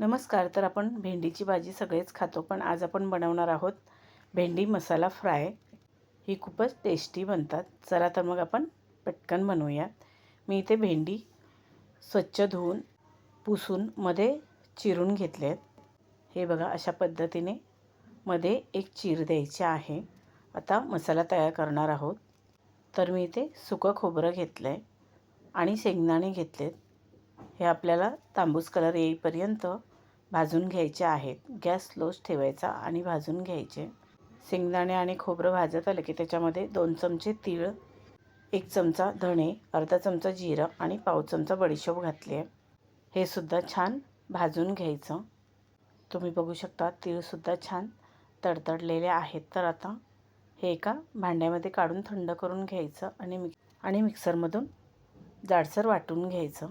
नमस्कार तर आपण भेंडीची भाजी सगळेच खातो पण आज आपण बनवणार आहोत भेंडी मसाला फ्राय. ही खूपच टेस्टी बनतात. चला तर मग आपण पटकन बनवूयात मी इथे भेंडी स्वच्छ धुवून पुसून मध्ये चिरून घेतले आहेत हे बघा अशा पद्धतीने मध्ये एक चीर द्यायची आहे. आता मसाला तयार करणार आहोत. तर मी इथे सुकं खोबरं घेतलं आहे आणि शेंगदाणे घेतलेत. हे आपल्याला तांबूस कलर येईपर्यंत भाजून घ्यायचे आहेत. गॅस स्लोच ठेवायचा आणि भाजून घ्यायचे. शेंगदाणे आणि खोबरं भाजत आलं की त्याच्यामध्ये दोन चमचे तीळ एक चमचा धणे अर्धा चमचा जिरं आणि पाव चमचा बडीशोप घातली आहे. हे सुद्धा छान भाजून घ्यायचं. तुम्ही बघू शकता तीळसुद्धा छान तडतडलेले आहेत. तर आता हे एका भांड्यामध्ये काढून थंड करून घ्यायचं आणि मिक आणि मिक्सरमधून जाडसर वाटून घ्यायचं.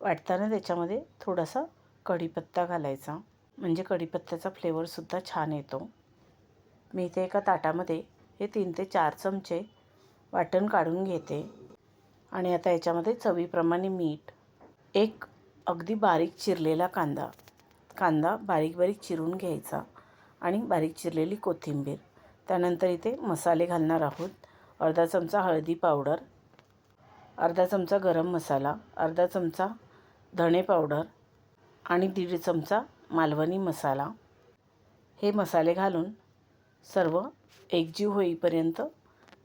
वाटताना त्याच्यामध्ये थोडासा कढीपत्ता घालायचा. म्हणजे कढीपत्त्याचा फ्लेवरसुद्धा छान येतो. मी इथे एका ताटामध्ये हे तीन ते चार चमचे वाटण काढून घेते. आणि आता याच्यामध्ये चवीप्रमाणे मीठ एक अगदी बारीक चिरलेला कांदा. कांदा बारीक बारीक चिरून घ्यायचा आणि बारीक चिरलेली कोथिंबीर. त्यानंतर इथे मसाले घालणार आहोत. अर्धा चमचा हळदी पावडर अर्धा चमचा गरम मसाला अर्धा चमचा धणे पावडर आणि दीड चमचा मालवणी मसाला. हे मसाले घालून सर्व एकजीव होईपर्यंत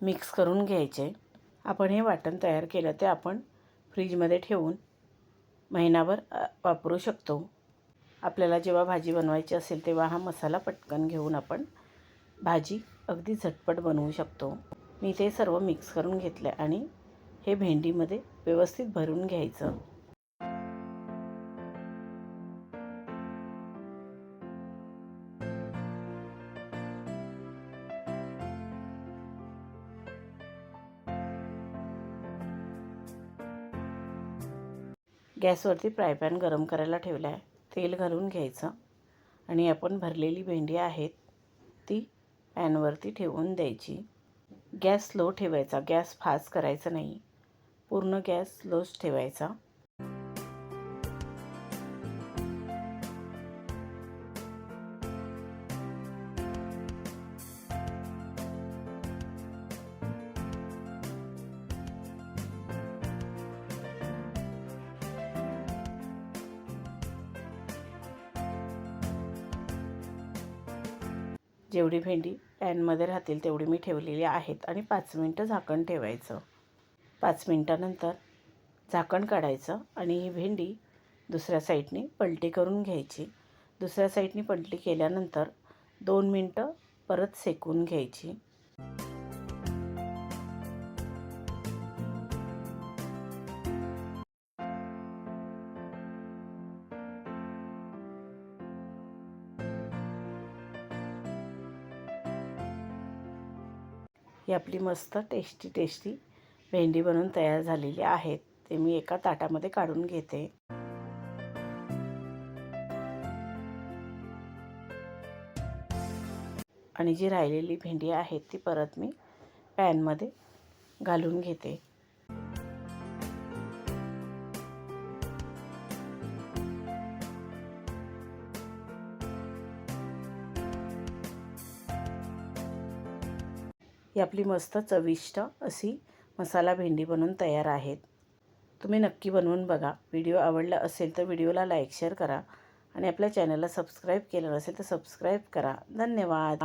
मिक्स करून घ्यायचे. आपण हे वाटण तयार केलं ते आपण फ्रीजमध्ये ठेवून महिनाभर वापरू शकतो. आपल्याला जेव्हा भाजी बनवायची असेल तेव्हा हा मसाला पटकन घेऊन आपण भाजी अगदी झटपट बनवू शकतो. मी ते सर्व मिक्स करून घेतलं आणि हे भेंडीमध्ये व्यवस्थित भरून घ्यायचं. गॅसवरती फ्राय पॅन गरम करायला ठेवला आहे तेल घालून घ्यायचं. आणि आपण भरलेली भेंडी आहेत ती पॅनवरती ठेवून द्यायची. गॅस स्लो ठेवायचा. गॅस फास्ट करायचा नाही. पूर्ण गॅस स्लोच ठेवायचा. जेवढी भेंडी पॅनमध्ये राहतील तेवढी मी ठेवलेली आहेत आणि पाच मिनटं झाकण ठेवायचं. पाच मिनटानंतर झाकण काढायचं आणि ही भेंडी दुसऱ्या साईडने पलटी करून घ्यायची. दुसऱ्या साईडने पलटी केल्यानंतर दोन मिनटं परत सेकून घ्यायची. ही आपली मस्त टेस्टी टेस्टी भेंडी बनवून तयार झालेली आहेत. ते मी एका ताटामध्ये काढून घेते. आणि जी राहिलेली भेंडी आहे ती परत मी पॅनमध्ये घालून घेते. ही आपली मस्त चविष्ट अशी मसाला भेंडी बनवून तयार आहेत. तुम्ही नक्की बनवून बघा. व्हिडिओ आवडला असेल तर व्हिडिओला लाईक शेअर करा आणि आपल्या चॅनलला सबस्क्राईब केलं नसेल तर सबस्क्राईब करा. धन्यवाद.